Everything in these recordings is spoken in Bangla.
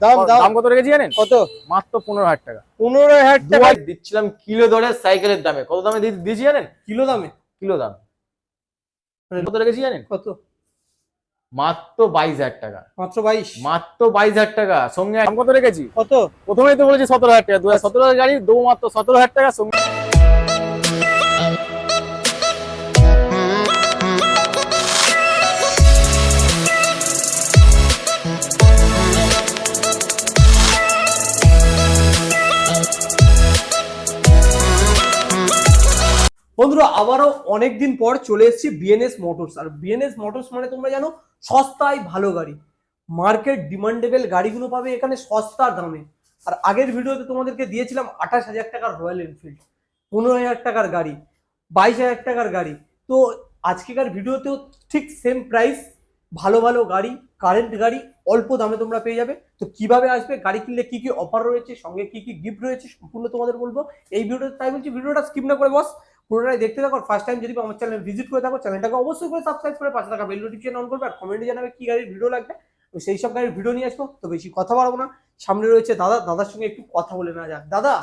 দাম কত রেখেছি জানেন? কত? মাত্র পনেরো হাজার টাকা। পনেরো হাজার টাকা। দিচ্ছিলাম কিলো সাইকেলের দামে। কত দামে দিয়ে- দিয়েছি জানেন? কিলো দামে? কিলো দাম। মানে কত রেখেছি জানেন? কত? মাত্র বাইশ হাজার টাকা। মাত্র বাইশ? মাত্র বাইশ হাজার টাকা। সঙ্গে কত? রেখেছি কত প্রথমেই তো বলেছি সতেরো হাজার টাকা। দু হাজার সতেরো হাজার গাড়ি দেবো মাত্র সতেরো হাজার টাকা সঙ্গে বন্ধুরা, আবারও অনেকদিন পর চলে এসেছি বিএনএস মোটরস আর বিএনএস মোটরস মানে তোমরা জানো, সস্তায় ভালো গাড়ি। মার্কেট ডিমান্ডেবল গাড়িগুলো পাবে এখানে সস্তার দামে। আর আগের ভিডিওতে তোমাদেরকে দিয়েছিলাম আঠাশ হাজার টাকার রয়্যাল এনফিল্ড পনেরো হাজার টাকার গাড়ি, বাইশ হাজার টাকার গাড়ি। তো আজকেকার ভিডিওতেও ঠিক সেম প্রাইস ভালো ভালো গাড়ি কারেন্ট গাড়ি, অল্প দামে তোমরা পেয়ে যাবে। তো কীভাবে আসবে, গাড়ি কিনলে কি কি অফার রয়েছে, সঙ্গে কি কি গিফট রয়েছে, সম্পূর্ণ তোমাদের বলব। এই ভিডিওতে তাই বলছি, ভিডিওটা স্কিপ না করে বস। পুরোটাই দেখতে থাকো ফার্স্ট টাইম যদি আমার চ্যানেল ভিজিট করে থাকো চ্যানেলটাকে অবশ্যই করে সাবস্ক্রাইব করে পাশে থাকা বেল নোটিফিকেশন অন করবে আর কমেন্টে জানাবে কি গাড়ির ভিডিও লাগবে। তো সেই সব গাড়ির ভিডিও নিয়ে আসব তো বেশি কথা বাড়াবো না। সামনে রয়েছে দাদা দাদার সঙ্গে একটু কথা বলে না যাক। দাদা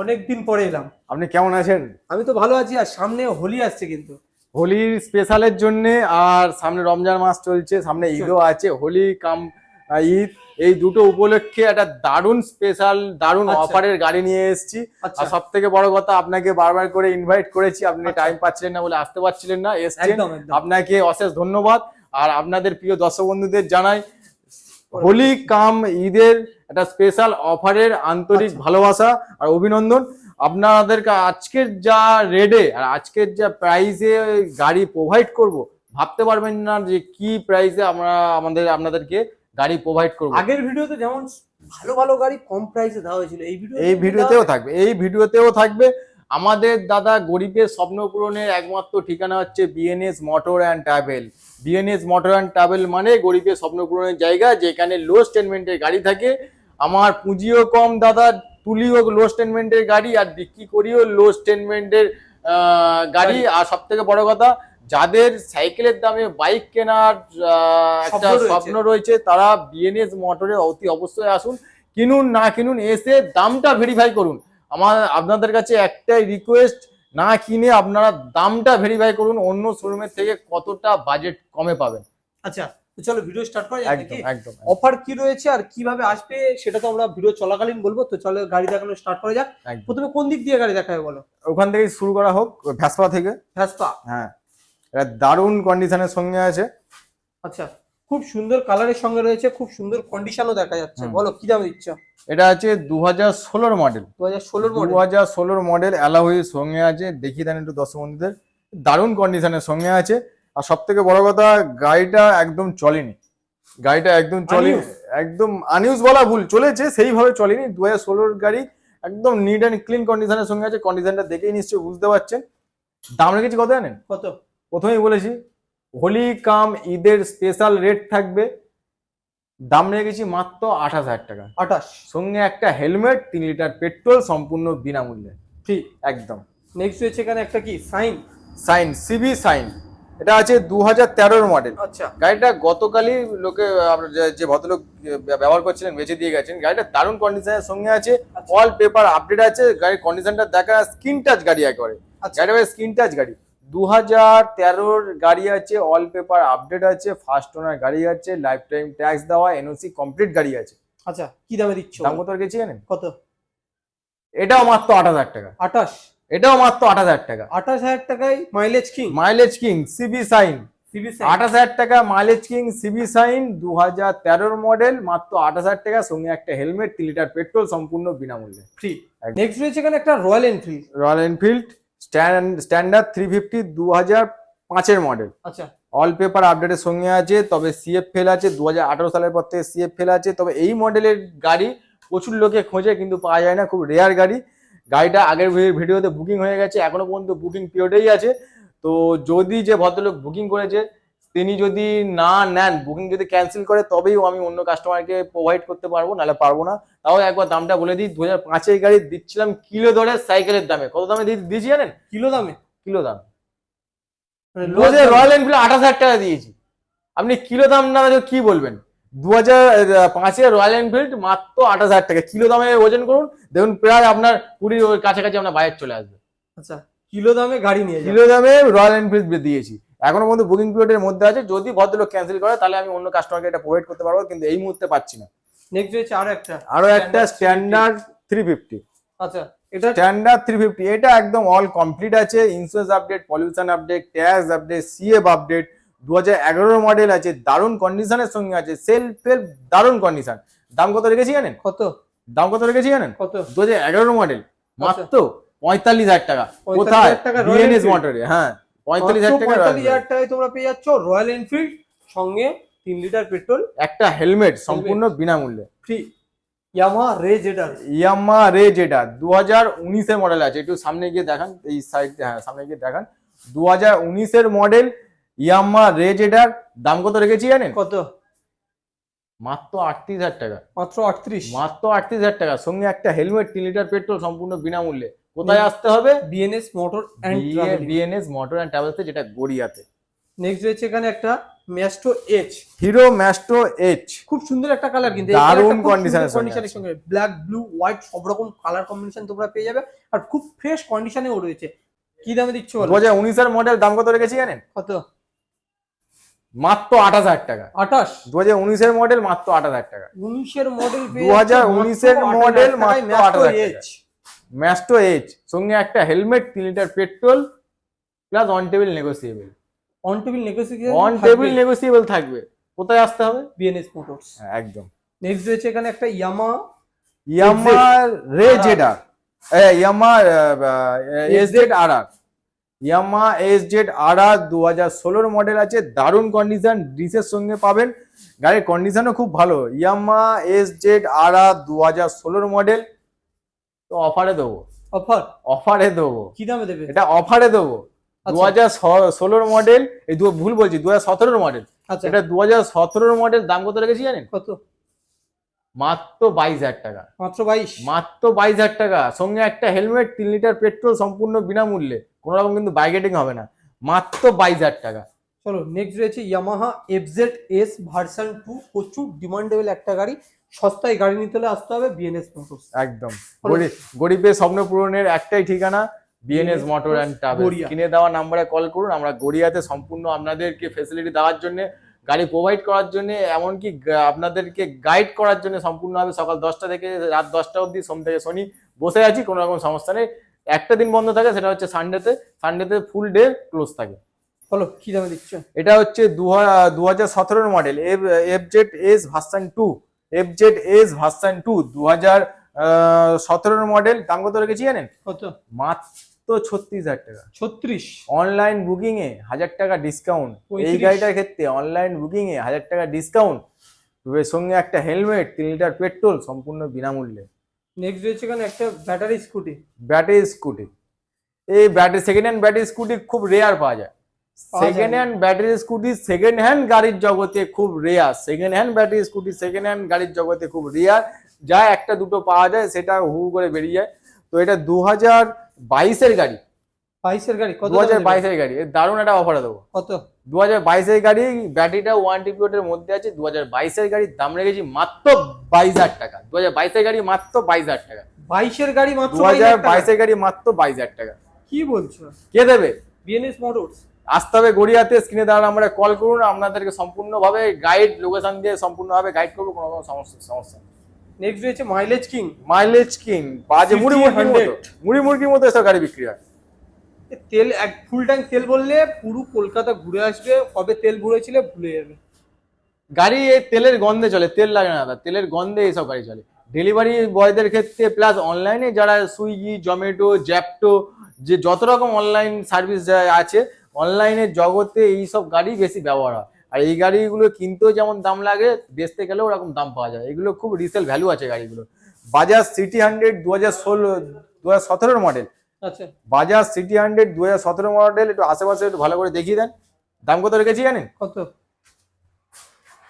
অনেকদিন পরে এলাম। আপনি কেমন আছেন? আমি তো ভালো আছি আর সামনে হোলি আসছে কিন্তু। হোলির স্পেশালের জন্য আর সামনে রমজান মাস চলছে সামনে ঈদও আছে। হোলি কাম ঈদ এই দুটো উপলক্ষে একটা দারুণ স্পেশাল দারুণ আচ্ছা। অফারের গাড়ি নিয়ে এসেছি আচ্ছা আর সব থেকে বড় কথা আপনাকে বারবার করে ইনভাইট করেছি আপনি আচ্ছা। টাইম পাচ্ছিলেন না বলে আসতে পারছিলেন না এসছেন আপনাকে অশেষ ধন্যবাদ আর আপনাদের প্রিয় দর্শক বন্ধুদের জানাই হোলি কাম ঈদের একটা স্পেশাল অফারের আন্তরিক আচ্ছা। ভালোবাসা আর অভিনন্দন আপনাদেরকে আজকের যা রেডে আর আজকের যা প্রাইসে গাড়ি প্রোভাইড করব ভাবতে পারবেন না যে কি প্রাইসে আমরা আমাদের আপনাদেরকে গাড়ি প্রোভাইড করব। আগের ভিডিওতে যেমন ভালো ভালো গাড়ি কম প্রাইসে দেওয়া হয়েছিল এই ভিডিও এই ভিডিওতেও থাকবে এই ভিডিওতেও থাকবে। আমাদের দাদা গরিবের স্বপ্ন পূরণের একমাত্র ঠিকানা হচ্ছে BNS motor and travel BNS motor and travel মানে গরিবের স্বপ্ন পূরণের জায়গা যেখানে লো স্টেটমেন্টের গাড়ি থাকে। আমার পুঁজিও কম দাদা তুলিও লো স্টেটমেন্টের গাড়ি আর বিক্রি করিও লো স্টেটমেন্টের গাড়ি। আর সব থেকে বড় কথা যাদের সাইকেলের দামে বাইক কেনার একটা স্বপ্ন রয়েছে। তারা বিএনএস মোটরে অতি অবশ্যই আসুন। কিনুন না কিনুন এসে দামটা ভেরিফাই করুন। আমার আপনাদের কাছে একটাই রিকোয়েস্ট না কিনে আপনারা দামটা ভেরিফাই করুন অন্য শোরুমের থেকে কতটা বাজেট কমে পাবেন। আচ্ছা চলো ভিডিও স্টার্ট করা একদম একদম অফার কি রয়েছে আর কীভাবে আসবে সেটা তো আমরা ভিডিও চলাকালীন বলব তো চলো গাড়ি দেখানো স্টার্ট করা যাক। প্রথমে কোন দিক দিয়ে গাড়ি দেখাবে বলো? ওখান থেকে শুরু করা হোক ভ্যাসপা থেকে। ভ্যাসপা। হ্যাঁ। এটা দারুণ কন্ডিশনের সঙ্গে আছে। আচ্ছা খুব সুন্দর কালারের সঙ্গে রয়েছে খুব সুন্দর কন্ডিশনও দেখা যাচ্ছে। বলো কি দাম দিচ্ছ? এটা আছে দু হাজার ষোলোর মডেল দু হাজার ষোলোর দু মডেল হাজার ষোলোর মডেল অ্যালাহুইর সঙ্গে আছে। দেখি দেন একটু দর্শক বন্ধুদের। দারুণ কন্ডিশনের সঙ্গে আছে। আর সব থেকে বড় কথা গাড়িটা একদম চলেনি। গাড়িটা একদম চলেনি। একদম আনইউজ বলা ভুল চলেছে সেইভাবে চলেনি। দু হাজার ষোলোর গাড়ি একদম নিট অ্যান্ড ক্লিন কন্ডিশনের সঙ্গে আছে। কন্ডিশনটা দেখেই নিশ্চয়ই বুঝতে পারছেন। দাম রেখেছি কত জানেন? কত? প্রথমেই বলেছি হোলি কাম ঈদের স্পেশাল রেট থাকবে দাম রেখেছি মাত্র আঠাশ হাজার টাকা। আঠাশ। সঙ্গে একটা হেলমেট তিন লিটার পেট্রোল সম্পূর্ণ বিনামূল্যে। ফ্রি একদম। নেক্সট রয়েছে এখানে একটা কি? সাইন সাইন সিবি সাইন এটা আছে দু হাজার তেরোর মডেল আচ্ছা। গাড়িটা গতকালই লোকে আপনার যে- ভদ্রলোক ব্যবহার করছিলেন বেঁচে দিয়ে গেছেন। গাড়িটা দারুণ কন্ডিশনের সঙ্গে আছে। অল পেপার আপডেট আছে। গাড়ির কন্ডিশনটা দেখা স্ক্রিন টাচ গাড়ি একবারে। আচ্ছা। গাড়িটা স্ক্রিন টাচ গাড়ি। দু হাজার তেরোর গাড়ি আছে অল পেপার আপডেট আছে ফার্স্ট ওনার গাড়ি আছে লাইফ টাইম ট্যাক্স দেওয়া এনওসি কমপ্লিট গাড়ি আছে। আচ্ছা কি দামে দিচ্ছ? দাম কত রেখেছি জানেন? কত? এটাও মাত্র আট হাজার টাকা। আঠাশ? এটাও মাত্র আট হাজার টাকা। আঠাশ হাজার টাকায় mileage king mileage king CB shine আঠাশ হাজার টাকা মাইলেজ কিং সিবি সাইন দু হাজার তেরোর মডেল মাত্র আঠাশ হাজার টাকা সঙ্গে একটা হেলমেট তিন লিটার পেট্রোল সম্পূর্ণ বিনামূল্যে। ফ্রি। নেক্সট রয়েছে এখানে একটা Royal Enfield Royal Enfield standard three fifty দু হাজার পাঁচের মডেল আচ্ছা। অল পেপার আপডেটের সঙ্গে আছে তবে সিএফ ফেল আছে দু হাজার আঠারো সালের পর থেকে সিএফ ফেল আছে তবে এই মডেলের গাড়ি প্রচুর লোকে খোঁজে কিন্তু পাওয়া যায় না খুব রেয়ার গাড়ি। গাড়িটা আগের ভিডিওতে বুকিং হয়ে গেছে এখনও পর্যন্ত বুকিং পিরিয়ডেই আছে। তো যদি যে ভদ্রলোক বুকিং করেছে তিনি যদি না নেন বুকিং যদি ক্যান্সেল করে তবেই আমি অন্য কাস্টমারকে প্রোভাইড করতে পারব নাহলে পারব না। তাও একবার দামটা বলে দিই দু হাজার পাঁচের গাড়ি দিচ্ছিলাম কিলো দরে সাইকেলের দামে। কত দামে দিয়ে- দিয়েছি জানেন? কিলো দামে? কিলো দাম। মানে রয়্যাল এনফিল্ড আঠাশ হাজার টাকা দিয়েছি। আপনি কিলো দাম না কি বলবেন? দু হাজার পাঁচের রয়্যাল এনফিল্ড মাত্র আঠাশ হাজার টাকা। কিলো দামে ওজন করুন। দেখুন প্রায় আপনার ওর কাছাকাছি আপনার বাজার চলে আসবে। আচ্ছা কিলো দামে গাড়ি নিয়ে কিলো দামে রয়্যাল এনফিল্ড দিয়েছি। এখনও পর্যন্ত বুকিং পিরিয়ডের মধ্যে আছে। যদি ভদ্রলোক ক্যান্সেল করে তাহলে আমি অন্য কাস্টমারকে এটা প্রোভাইড করতে পারব কিন্তু এই মুহূর্তে পাচ্ছি না। নেক্সট রয়েছে আরও একটা। আরও একটা স্ট্যান্ডার্ড থ্রি ফিফটি আচ্ছা এটা স্ট্যান্ডার্ড থ্রি ফিফটি এটা একদম অল কমপ্লিট আছে। Insurance update pollution update tax update CF update দু হাজার মডেল আছে দারুণ কন্ডিশনের সঙ্গে আছে সেলফ দারুণ কন্ডিশন দাম কত রেখেছি জানেন? কত? দাম কত রেখেছি জানেন? কত? দু হাজার এগারোর মডেল মাত্র পঁয়তাল্লিশ হাজার টাকা। কোথায়? বিএনএস মোটরে হ্যাঁ। পঁয়তাল্লিশ হাজার টাকায় তোমরা পেয়ে যাচ্ছ রয়্যাল এনফিল্ড সঙ্গে তিন লিটার পেট্রোল। একটা হেলমেট সম্পূর্ণ বিনামূল্যে। ফ্রি ইয়ামা রে জেডার ইয়ামা রে যেটা দু হাজার উনিশের মডেল আছে। একটু সামনে গিয়ে দেখান এই সাইড হ্যাঁ সামনে গিয়ে দেখান। দু হাজার উনিশের মডেল ইয়ামা রে যেটার দাম কত রেখেছি জানেন? কত? মাত্র আটত্রিশ হাজার টাকা। মাত্র আটত্রিশ। মাত্র আটত্রিশ হাজার টাকা। সঙ্গে একটা হেলমেট তিন লিটার পেট্রোল সম্পূর্ণ বিনামূল্যে। কোথায় আসতে হবে? BNS motor and BNS motor and ট্রাভেলসে যেটা গড়িয়াতে। নেক্সট রয়েছে এখানে একটা maestro H Hero maestro H খুব সুন্দর একটা কালার কিন্তু। দারুণ condition কন্ডিশনের সঙ্গে ব্ল্যাক ব্লু হোয়াইট সব রকম কালার কম্বিনেশন তোমরা পেয়ে যাবে। আর খুব ফ্রেশ কন্ডিশনেও রয়েছে। কি দামে দিচ্ছ দু বলো? হাজার উনিশের মডেল দাম কত রেখেছি জানেন? কত? মাত্র আঠাশ হাজার টাকা। আঠাশ? দু হাজার উনিশের মডেল মাত্র আঠাশ হাজার টাকা। উনিশের মডেল 2019 এর মডেল মাত্র 28,000 টাকা। ম্যাস্টো এইচ সঙ্গে একটা হেলমেট তিন litre petrol plus on table negotiable on table negotiation on table negotiable থাকবে। কোথায় আসতে হবে? বিএনএস মোটরস হ্যাঁ, একদম। নেক্সট রয়েছে এখানে একটা ইয়ামা ইয়ামা রে জেডা Yamaha S Z R R Yamaha S Z R R দু হাজার ষোলোর মডেল আছে। দারুণ কন্ডিশন ডিসের সঙ্গে পাবেন। গাড়ির কন্ডিশনও খুব ভালো। ইয়ামা এস জেড আর আর দু হাজার ষোলোর মডেল তো অফারে দেবো। অফার অফারে দেবো। কি দামে দেবে? এটা অফারে দেবো। দু আচ্ছা হাজার ষোলোর মডেল এই দু ভুল বলছি দু হাজার সতেরোর মডেল আচ্ছা। এটা দু হাজার সতেরোর মডেল দাম কত রেখেছি জানেন? কত? মাত্র বাইশ হাজার টাকা। মাত্র বাইশ? মাত্র বাইশ হাজার টাকা। সঙ্গে একটা হেলমেট তিন লিটার পেট্রোল সম্পূর্ণ বিনামূল্যে। কোনো রকম কিন্তু বাইকেটিং হবে না। মাত্র বাইশ হাজার টাকা। চলো নেক্সট রয়েছে Yamaha FZ S version two প্রচুর ডিমান্ডেবল একটা গাড়ি। সস্তায় গাড়ি নিতে হলে আসতে হবে বিএনএস মোটরস একদম। গরিব গরিবের স্বপ্ন পূরণের একটাই ঠিকানা বিএনএস মোটর অ্যান্ড ট্রাভেল কিনে দেওয়া নাম্বারে কল করুন আমরা গড়িয়াতে সম্পূর্ণ আপনাদেরকে ফেসিলিটি দেওয়ার জন্য গাড়ি প্রোভাইড করার জন্য এমনকি আপনাদেরকে গাইড করার জন্য সম্পূর্ণভাবে সকাল দশটা থেকে রাত দশটা অবধি সোম থেকে শনি বসে আছি কোনো রকম সমস্যা নেই। একটা দিন বন্ধ থাকে সেটা হচ্ছে সানডেতে সানডেতে ফুল ডে ক্লোজ থাকে। বলো কি দামে দিচ্ছ? এটা হচ্ছে দু হাজার সতেরোর model F Z S version two F Z S version two দু হাজার সতেরোর মডেল দাম কত রেখেছি জানেন? কত? মাত্র ছত্রিশ হাজার টাকা। ছত্রিশ? অনলাইন বুকিং এ হাজার টাকা ডিসকাউন্ট এই গাড়িটার ক্ষেত্রে অনলাইন বুকিং এ হাজার টাকা ডিসকাউন্ট সঙ্গে একটা হেলমেট তিন লিটার পেট্রোল সম্পূর্ণ বিনামূল্যে। নেক্সট রয়েছে এখানে একটা ব্যাটারি স্কুটি ব্যাটারি স্কুটি এই battery second hand battery scooty খুব রেয়ার পাওয়া যায়। Second hand battery scooty second hand গাড়ির জগতে খুব rare second hand battery scooty second hand গাড়ির জগতে খুব রেয়ার যা একটা দুটো পাওয়া যায় সেটা হু করে বেরিয়ে যায়। তো এটা দু হাজার বাইশের গাড়ি। বাইশের গাড়ি দু হাজার বাইশের গাড়ি। এর দারুণ একটা অফারে দেবো। কত? দু হাজার বাইশের গাড়ি ব্যাটারিটা ওয়ান টিপিওটের মধ্যে আছে। দু হাজার বাইশের গাড়ির দাম রেখেছি মাত্র বাইশ হাজার টাকা। দু হাজার বাইশের গাড়ি মাত্র বাইশ হাজার টাকা। বাইশের গাড়ি মাত্র দু হাজার? বাইশের গাড়ি মাত্র বাইশ হাজার টাকা। কি বলছো? কে দেবে? বিএনএস মোটরস আসতে হবে গড়িয়াতে স্ক্রিনে দেওয়ার নাম্বারে কল করুন আপনাদেরকে সম্পূর্ণভাবে গাইড লোকেশন দিয়ে সম্পূর্ণভাবে গাইড করব কোনো রকম সমস্যা সমস্যা নেক্সট রয়েছে মাইলেজ কিং মাইলেজ কিং বাজে মুড়ি মুরগির মতো 50 মুড়ি মুরগির মতো এসব গাড়ি বিক্রি হয়। তেল এক ফুল ট্যাঙ্ক তেল বললে পুরো কলকাতা ঘুরে আসবে কবে তেল ভরেছিলে ভুলে যাবে। গাড়ি এই তেলের গন্ধে চলে তেল লাগে না দাদা তেলের গন্ধে এইসব গাড়ি চলে। ডেলিভারি বয়দের ক্ষেত্রে প্লাস অনলাইনে যারা সুইগি জমেটো জ্যাপটো যে যত রকম অনলাইন সার্ভিস আছে অনলাইনের জগতে এইসব গাড়ি বেশি ব্যবহার হয়। আর এই গাড়িগুলো কিনতেও যেমন দাম লাগে বেচতে গেলেও ওরকম দাম পাওয়া যায়। এগুলো খুব রিসেল ভ্যালু আছে গাড়িগুলো। বাজাজ সিটি হান্ড্রেড দু হাজার ষোলো দু হাজার সতেরোর মডেল আচ্ছা। বাজাজ সিটি হান্ড্রেড দু হাজার সতেরো মডেল একটু আশেপাশে একটু ভালো করে দেখিয়ে দেন। দাম কত রেখেছি জানেন? কত?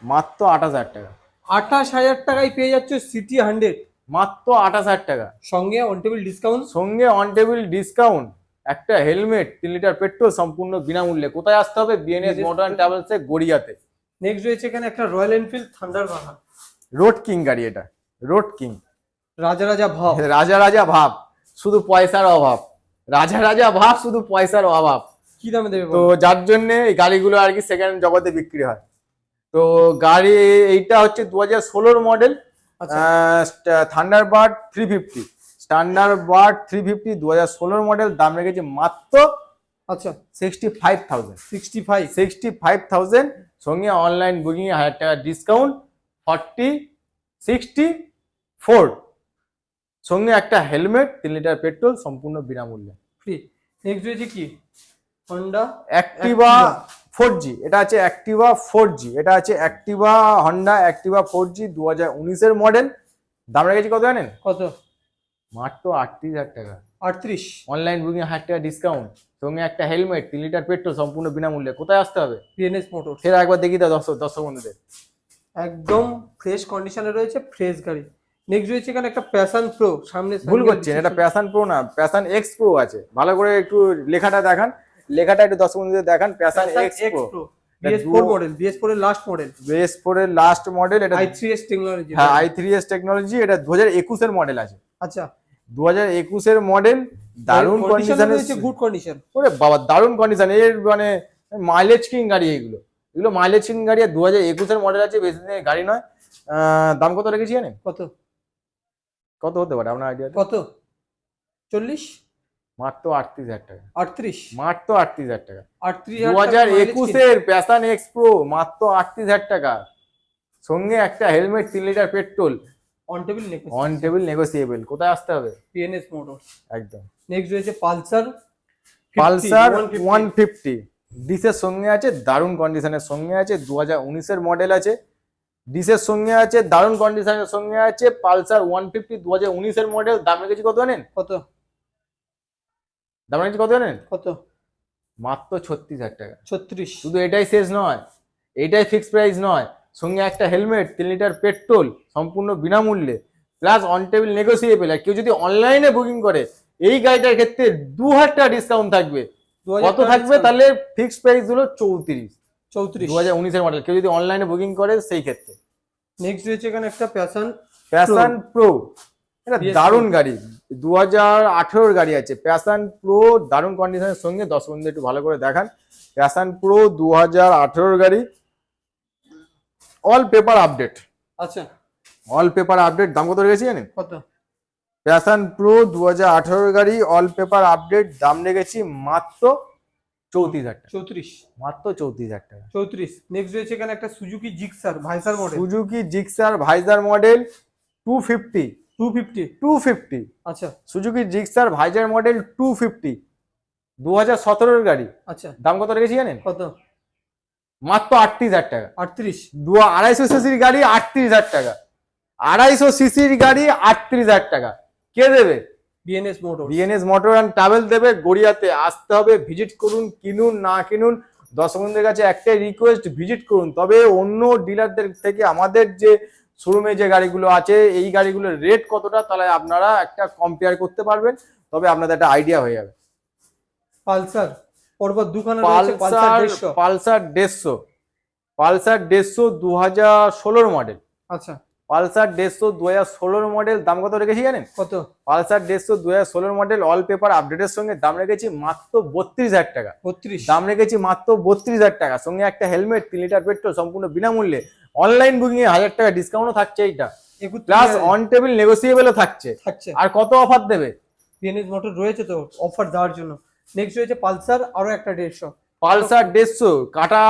মাত্র আঠাশ হাজার টাকা। আঠাশ হাজার টাকায় পেয়ে যাচ্ছ সিটি হান্ড্রেড মাত্র আঠাশ হাজার টাকা। সঙ্গে অন টেবিল ডিসকাউন্ট সঙ্গে অন টেবিল ডিসকাউন্ট একটা হেলমেট তিন লিটার পেট্রোল সম্পূর্ণ বিনামূল্যে। কোথায় আসতে হবে? বিএনএস মোটর ট্রাভেলস এ গড়িয়াতে। নেক্সট রয়েছে এখানে একটা Royal Enfield Thunderbird road king গাড়ি এটা। রোড কিং রাজা রাজা ভাব। রাজা রাজা ভাব। শুধু পয়সার অভাব। রাজা রাজা ভাব শুধু পয়সার অভাব। কি দামে দেবে তো যার জন্য এই গাড়িগুলো আর কি সেকেন্ড জগতে বিক্রি হয়। তো গাড়ি এইটা হচ্ছে দু হাজার ষোলোর মডেল আচ্ছা। Thunderbird three fifty standard bird three fifty দু হাজার ষোলোর মডেল দাম রেখেছে মাত্র আচ্ছা। Sixty five thousand sixty five sixty five thousand সঙ্গে অনলাইন বুকিং হাজার টাকা ডিসকাউন্ট ফর্টি সিক্সটি ফোর সঙ্গে একটা হেলমেট তিন লিটার পেট্রোল সম্পূর্ণ বিনামূল্যে। ফ্রি নেক্সট রয়েছে কি? হন্ডা অ্যাক্টিভা ফোর জি এটা আছে অ্যাক্টিভা ফোর জি এটা আছে Activa Honda Activa four G দু হাজার উনিশের মডেল দাম রেখেছি কত জানেন? কত? মাত্র আটত্রিশ হাজার টাকা। আটত্রিশ? অনলাইন বুকিং হাজার টাকা ডিসকাউন্ট সঙ্গে একটা হেলমেট তিন লিটার পেট্রোল সম্পূর্ণ বিনামূল্যে। কোথায় আসতে হবে? বিএনএস মোটর সেটা একবার দেখি দাও দর্শক দর্শক বন্ধুদের। একদম ফ্রেশ কন্ডিশনে রয়েছে ফ্রেশ গাড়ি। নেক্সট রয়েছে এখানে একটা প্যাশন প্রো সামনে ভুল করছেন এটা প্যাশন প্রো না প্যাশন এক্স প্রো আছে। ভালো করে একটু লেখাটা দেখান লেখাটা একটু দর্শক বন্ধুদের দেখান Passion X Pro Pro BS four model BS এর লাস্ট মডেল বেস ফোর এর লাস্ট মডেল এটা আই থ্রি এস টেকনোলজি হ্যাঁ আই থ্রি এস টেকনোলজি এটা দু হাজার একুশের মডেল আছে। আচ্ছা দু হাজার একুশের মডেল দারুণ কন্ডিশনে গুড কন্ডিশন ওরে বাবা দারুণ কন্ডিশন এর মানে মাইলেজ কিং গাড়ি এগুলো। এগুলো মাইলেজ কিং গাড়ি দু হাজার একুশের মডেল আছে বেশি দিনের গাড়ি নয়। দাম কত রেখেছি জানেন? কত? কত হতে পারে আপনার আইডিয়া কত? চল্লিশ? মাত্র আটত্রিশ হাজার টাকা। আটত্রিশ? মাত্র আটত্রিশ হাজার টাকা। আটত্রিশ দু হাজার একুশের প্যাশন এক্স প্রো মাত্র আটত্রিশ হাজার টাকা। সঙ্গে একটা হেলমেট তিন litre petrol on table on table negotiable কোথায় আসতে হবে? পিএনএস মোটর একদম। নেক্সট রয়েছে পালসার পালসার ওয়ান ফিফটি ডিসের সঙ্গে আছে দারুণ কন্ডিশনের সঙ্গে আছে দু হাজার উনিশের মডেল আছে। ডিসের সঙ্গে আছে দারুণ কন্ডিশনের সঙ্গে আছে পালসার ওয়ান ফিফটি দু হাজার উনিশের মডেল দাম রেখেছি কত জানেন? কত? দাম রেখেছি কত জানেন? কত? মাত্র ছত্রিশ হাজার টাকা। ছত্রিশ। শুধু এটাই শেষ নয় এটাই ফিক্সড প্রাইস নয়। সঙ্গে একটা হেলমেট তিন লিটার পেট্রোল সম্পূর্ণ বিনামূল্যে প্লাস অন টেবিল নেগোসিয়েবল আর কেউ যদি অনলাইনে বুকিং করে এই গাড়িটার ক্ষেত্রে দু হাজার টাকা ডিসকাউন্ট থাকবে। কত থাকবে? তাহলে ফিক্সড প্রাইস হলো চৌত্রিশ। চৌত্রিশ। দু হাজার উনিশের মডেল কেউ যদি অনলাইনে বুকিং করে সেই ক্ষেত্রে। নেক্সট রয়েছে এখানে একটা প্যাশন প্যাশন প্রো এটা দারুণ গাড়ি। দু হাজার আঠেরোর গাড়ি আছে। প্যাশন প্রো দারুণ কন্ডিশনের সঙ্গে দশ বন্ধু একটু ভালো করে দেখান। প্যাশন প্রো দু হাজার আঠেরোর গাড়ি। অল পেপার আপডেট আচ্ছা। অল পেপার আপডেট দাম কত রেখেছি জানেন? কত? প্যাশন প্রো দু হাজার আঠেরোর গাড়ি অল পেপার আপডেট দাম রেখেছি মাত্র চৌত্রিশ হাজার টাকা। চৌত্রিশ। মাত্র চৌত্রিশ হাজার টাকা। চৌত্রিশ। নেক্সট রয়েছে এখানে একটা সুজুকি জিক্সার ভাইসার model Suzuki Gixxer visor model two fifty two fifty two fifty আচ্ছা। সুজুকি জিক্সার ভাইজার মডেল টু ফিফটি দু হাজার সতেরোর গাড়ি। আচ্ছা। দাম কত রেখেছি জানেন? কত? মাত্র আটত্রিশ হাজার টাকা। আটত্রিশ। দু আড়াইশো সিসির গাড়ি আটত্রিশ হাজার টাকা। আড়াইশো সিসির গাড়ি আটত্রিশ হাজার টাকা। কে দেবে? BNS motor BNS motor and travel দেবে। গড়িয়াতে আসতে হবে। ভিজিট করুন কিনুন না কিনুন। দর্শকদের কাছে একটাই রিকোয়েস্ট ভিজিট করুন। তবে অন্য ডিলারদের থেকে আমাদের যে শোরুমে যে গাড়িগুলো আছে এই গাড়িগুলোর রেট কতটা তাহলে আপনারা একটা কম্পেয়ার করতে পারবেন। তবে আপনাদের একটা আইডিয়া হয়ে যাবে। পালসার। পরপর দুখানা রয়েছে পালসার পালসার দেড়শো। পালসার দেড়শো। পালসার দেড়শো দু হাজার ষোলোর মডেল। আচ্ছা। পালসার দেড়শো দু হাজার ষোলোর মডেল দাম কত রেখেছি জানেন? কত? পালসার দেড়শো দু হাজার ষোলোর মডেল অল পেপার আপডেটের সঙ্গে দাম রেখেছি মাত্র বত্রিশ হাজার টাকা। বত্রিশ। দাম রেখেছি মাত্র বত্রিশ হাজার টাকা। সঙ্গে একটা হেলমেট তিন লিটার পেট্রোল সম্পূর্ণ বিনামূল্যে। অনলাইন বুকিং এ হাজার টাকা ডিসকাউন্টও থাকছে এইটা। প্লাস অন টেবিল নেগোসিয়েবলও থাকছে। থাকছে। আর কত অফার দেবে? মোটর রয়েছে তো অফার দেওয়ার জন্য। নেক্সট রয়েছে পালসার আরও একটা দেড়শো। পালসার দেড়শো কাটা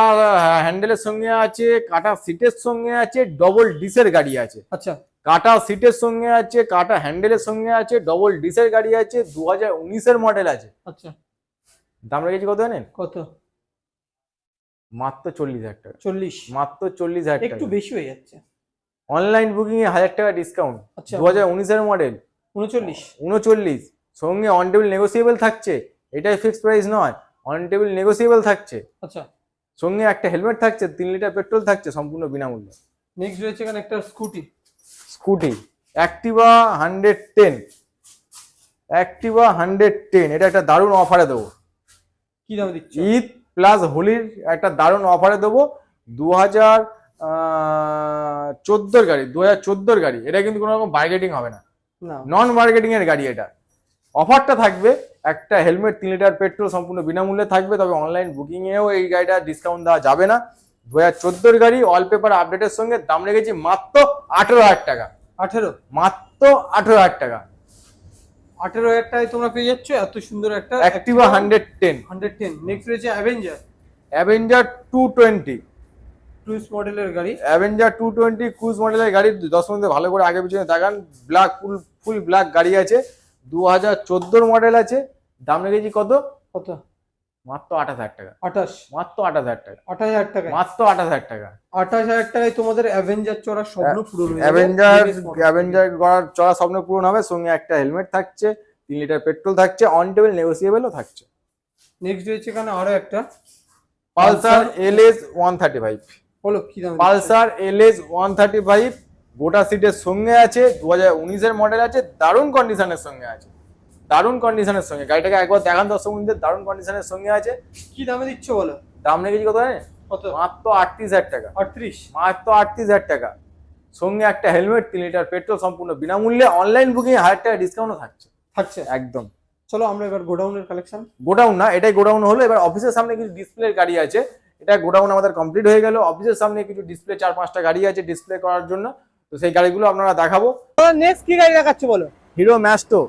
হ্যান্ডেলের সঙ্গে আছে কাটা সিটের সঙ্গে আছে ডবল ডিসের গাড়ি আছে। আচ্ছা। কাটা সিটের সঙ্গে আছে কাটা হ্যান্ডেলের সঙ্গে আছে ডবল ডিসের গাড়ি আছে দু হাজার উনিশের মডেল আছে। আচ্ছা। দাম রেখেছি কত জানেন? কত? মাত্র চল্লিশ হাজার টাকা। চল্লিশ। মাত্র চল্লিশ হাজার একটু বেশি হয়ে যাচ্ছে। অনলাইন বুকিং এ হাজার টাকা ডিসকাউন্ট আচ্ছা। দু হাজার উনিশের মডেল উনচল্লিশ। উনচল্লিশ। সঙ্গে অন টেবিল নেগোসিয়েবল থাকছে। এটাই ফিক্সড প্রাইস নয় অন টেবিল নেগোসিয়েবল থাকছে। আচ্ছা। সঙ্গে একটা হেলমেট থাকছে তিন লিটার পেট্রোল থাকছে সম্পূর্ণ বিনামূল্যে। নেক্সট রয়েছে এখানে একটা scooty scooty Activa hundred ten Activa hundred ten এটা একটা দারুণ অফারে দেবো। কি দামে দিচ্ছে? ঈদ প্লাস হোলির একটা দারুণ অফারে দেবো। দু হাজার চোদ্দোর গাড়ি দু হাজার চোদ্দোর গাড়ি এটা কিন্তু কোনো রকম বার্গেটিং হবে না। নন মার্কেটিং এর গাড়ি এটা। অফারটা থাকবে। একটা হেলমেট তিন লিটার পেট্রোল সম্পূর্ণ বিনামূল্যে থাকবে তবে অনলাইন বুকিংয়েও এই গাড়িটা ডিসকাউন্ট দেওয়া যাবে না। দু হাজার চোদ্দোর গাড়ি ওয়ালপেপার আপডেটের সঙ্গে দাম রেখেছি মাত্র আঠেরো হাজার টাকা। আঠেরো? মাত্র আঠেরো হাজার টাকা। আঠেরো হাজার টাকায় তোমরা পেয়ে যাচ্ছ এত সুন্দর একটা Activa hundred ten hundred ten next রয়েছে Avenger Avenger two twenty cruise মডেলের গাড়ি। অ্যাভেঞ্জার টু টোয়েন্টি ক্রুজ মডেলের গাড়ি দশ মিনিটে ভালো করে আগে পিছনে দেখান ব্ল্যাক ফুল ফুল ব্ল্যাক গাড়ি আছে। দু হাজার চোদ্দোর মডেল আছে। দাম রেখেছি কত? কত? মাত্র আঠাশ হাজার টাকা। আঠাশ? মাত্র আঠাশ হাজার টাকা। আঠাশ হাজার টাকায়? মাত্র আঠাশ হাজার টাকা। আঠাশ হাজার টাকায় তোমাদের অ্যাভেঞ্জার চড়ার স্বপ্ন পূরণ অ্যাভেঞ্জার অ্যাভেঞ্জার করার চড়া স্বপ্ন পূরণ হবে সঙ্গে একটা হেলমেট থাকছে তিন লিটার পেট্রোল থাকছে অন টেবিল নেগোসিয়েবলও থাকছে। নেক্সট রয়েছে এখানে আরও একটা। Pulsar L S one thirty five বলো কি দাম Pulsar L S one thirty five গোটা সিটের সঙ্গে আছে দু হাজার উনিশের মডেল আছে দারুণ কন্ডিশনের সঙ্গে আছে। দারুণ কন্ডিশনের সঙ্গে। গাড়িটাকে একবার দেখান দর্শক বন্ধুদের দারুণ কন্ডিশনের সঙ্গে আছে। কি দামে দিচ্ছ বলো? দাম রেখেছি কত জানেন? কত? মাত্র আটত্রিশ হাজার টাকা। আটত্রিশ? মাত্র আটত্রিশ হাজার টাকা। সঙ্গে একটা হেলমেট তিন লিটার পেট্রোল সম্পূর্ণ বিনামূল্যে। অনলাইন বুকিং হাজার টাকা ডিসকাউন্টও থাকছে। থাকছে? একদম। চলো আমরা এবার গোডাউনের কালেকশন গোডাউন না এটাই গোডাউন হলো। এবার অফিসের সামনে কিছু ডিসপ্লে গাড়ি আছে। এটা গোডাউন আমাদের কমপ্লিট হয়ে গেল। অফিসের সামনে কিছু ডিসপ্লে চার পাঁচটা গাড়ি আছে ডিসপ্লে করার জন্য। তো সেই গাড়িগুলো আপনারা দেখাবো। নেক্সট কি গাড়ি দেখাচ্ছ বলো? হিরো ম্যাস্টো।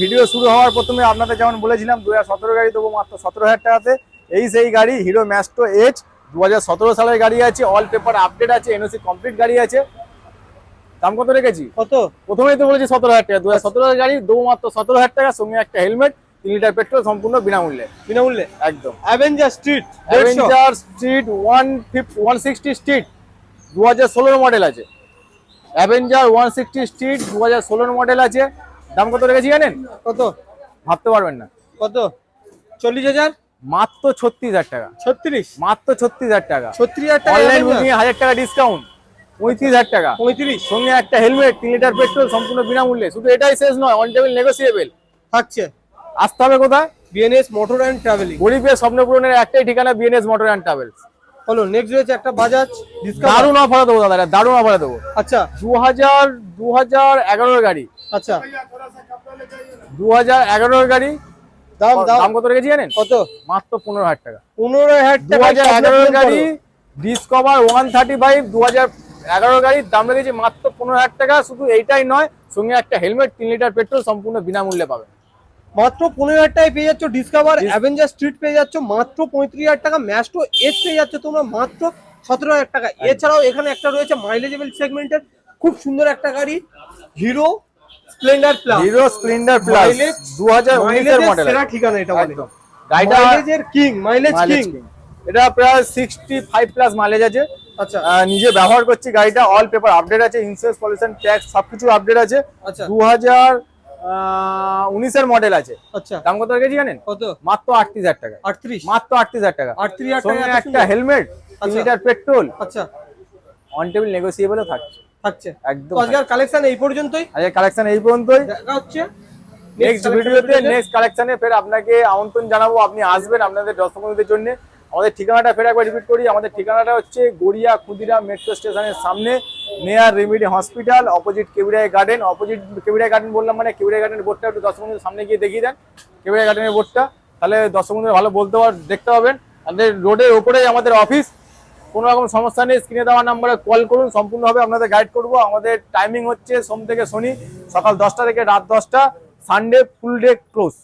ভিডিও শুরু হওয়ার প্রথমে আপনাদের যেমন বলেছিলাম দু হাজার সতেরো গাড়ি দেবো মাত্র সতেরো হাজার টাকাতে। এই সেই গাড়ি হিরো ম্যাস্টো এইচ দু হাজার সতেরো সালের গাড়ি আছে অল পেপার আপডেট আছে এনওসি কমপ্লিট গাড়ি আছে। দাম কত রেখেছি? কত? প্রথমেই তো বলেছি সতেরো হাজার টাকা দু হাজার সতেরো গাড়ি দেবো মাত্র সতেরো হাজার টাকা সঙ্গে একটা হেলমেট তিন লিটার পেট্রোল সম্পূর্ণ বিনামূল্যে। বিনামূল্যে? একদম। Avenger street Avenger street one fifty one sixty street দু হাজার মডেল আছে। অ্যাভেঞ্জার ওয়ান সিক্সটি স্ট্রিট দু হাজার ষোলোর মডেল আছে। দাম কত রেখেছি জানেন? কত? ভাবতে পারবেন না। কত? চল্লিশ হাজার? মাত্র ছত্রিশ হাজার টাকা। ছত্রিশ? মাত্র ছত্রিশ হাজার টাকা। ছত্রিশ হাজার টাকা অনলাইন বুকিং হাজার টাকা ডিসকাউন্ট পঁয়ত্রিশ হাজার টাকা। পঁয়ত্রিশ? সঙ্গে একটা হেলমেট তিন লিটার পেট্রোল সম্পূর্ণ বিনামূল্যে। শুধু এটাই শেষ নয় অন টেবিল নেগোসিয়েবল থাকছে। আসতে হবে কোথায়? বিএনএস মোটর অ্যান্ড ট্রাভেলিং গরিবের স্বপ্ন পূরণের একটাই ঠিকানা বিএনএস মোটর অ্যান্ড ট্রাভেলস হলো নেক্সট রয়েছে একটা বাজাজ দারুণ অফারে দেবো দাদা দারুণ অফারে দেবো। আচ্ছা। দু হাজার দু হাজার এগারোর গাড়ি। আচ্ছা। দু হাজার এগারোর গাড়ি। দাম দাম। দাম কত রেখেছি জানেন? কত? মাত্র পনেরো হাজার টাকা। পনেরো হাজার দু হাজার এগারোর গাড়ি ডিসকভার ওয়ান থার্টি ফাইভ দু হাজার এগারো গাড়ির দাম রেখেছি মাত্র পনেরো হাজার টাকা। শুধু এইটাই নয় সঙ্গে একটা হেলমেট তিন লিটার পেট্রোল সম্পূর্ণ বিনামূল্যে পাবেন। মাত্র পনেরো হাজার টাকায় পেয়ে যাচ্ছ ডিসকভার অ্যাভেঞ্জার স্ট্রিট পেয়ে যাচ্ছ মাত্র পঁয়ত্রিশ হাজার টাকা ম্যাস্টো এস পেয়ে যাচ্ছ তোমরা মাত্র সতেরো হাজার টাকা এছাড়াও এখানে একটা রয়েছে মাইলেজেবল সেগমেন্টের খুব সুন্দর একটা গাড়ি Hero Splendor plus Hero Splendor plus দু হাজার উনিশের মডেল সেরা ঠিকানা এটা বলে। গাড়িটা মাইলেজের কিং মাইলেজ কিং এটা প্রায় সিক্সটি ফাইভ প্লাস মাইলেজ আছে। আচ্ছা। নিজে ব্যবহার করছি গাড়িটা অল পেপার আপডেট আছে ইন্স্যুরেন্স পলিউশন ট্যাক্স সবকিছু আপডেট আছে। আচ্ছা। দু হাজার উনিশের মডেল আছে। আচ্ছা। দাম কত রেখেছি জানেন? কত? মাত্র আটত্রিশ হাজার টাকা। আটত্রিশ? মাত্র আটত্রিশ হাজার টাকা। আটত্রিশ একটা হেলমেট তিন আচ্ছা। লিটার পেট্রোল আচ্ছা। অন টেবিল নেগোসিয়েবলও থাকছে। থাকছে। একদম আজকের কালেকশন এই পর্যন্তই। কালেকশন এই পর্যন্তই। দেখা হচ্ছে। নেক্সট ভিডিওতে নেক্সট কালেকশনে ফের আপনাকে আমন্ত্রণ জানাব। আপনি আসবেন আপনাদের দর্শকদের জন্য। আমাদের ঠিকানাটা ফের একবার রিপিট করি। আমাদের ঠিকানাটা হচ্ছে গড়িয়া খুদিরা মেট্রো স্টেশনের সামনে নেয়ার রেমিডি হসপিটাল অপোজিট কেবিরাই গার্ডেন অপোজিট কেবিরাই গার্ডেন বললাম মানে কেবিরাই গার্ডেনের বোর্ডটা একটু দর্শকদের সামনে গিয়ে দেখিয়ে দেন। কেবিরাই গার্ডেনের বোর্ডটা। তাহলে দর্শকদের ভালো বলতে পার দেখতে পাবেন। আমাদের রোডের ওপরেই আমাদের অফিস কোনো রকম সমস্যা নেই। স্ক্রিনে দেওয়া নাম্বারে কল করুন। সম্পূর্ণভাবে আপনাদের গাইড করব। আমাদের টাইমিং হচ্ছে সোম থেকে শনি। সকাল দশটা থেকে রাত দশটা। সানডে ফুল ডে ক্লোজ